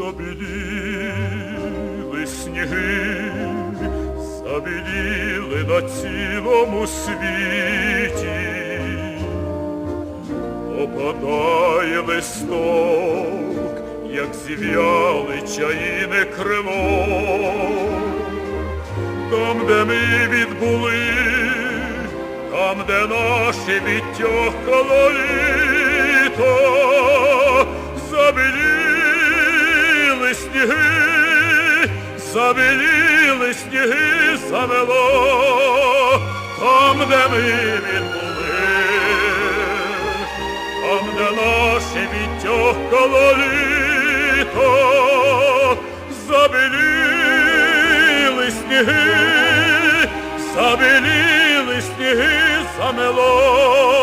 Забіліли сніги, забіліли на цілому світі, опадає листок, як зів'яли чаїне крило, там, де ми відбули, там, де наше відтьохало літо, забіліли сніги, забіліли сніги замело, там, де ми відбули, там, де наше відтьохало літо, забіліли сніги, забіліли сніги замело.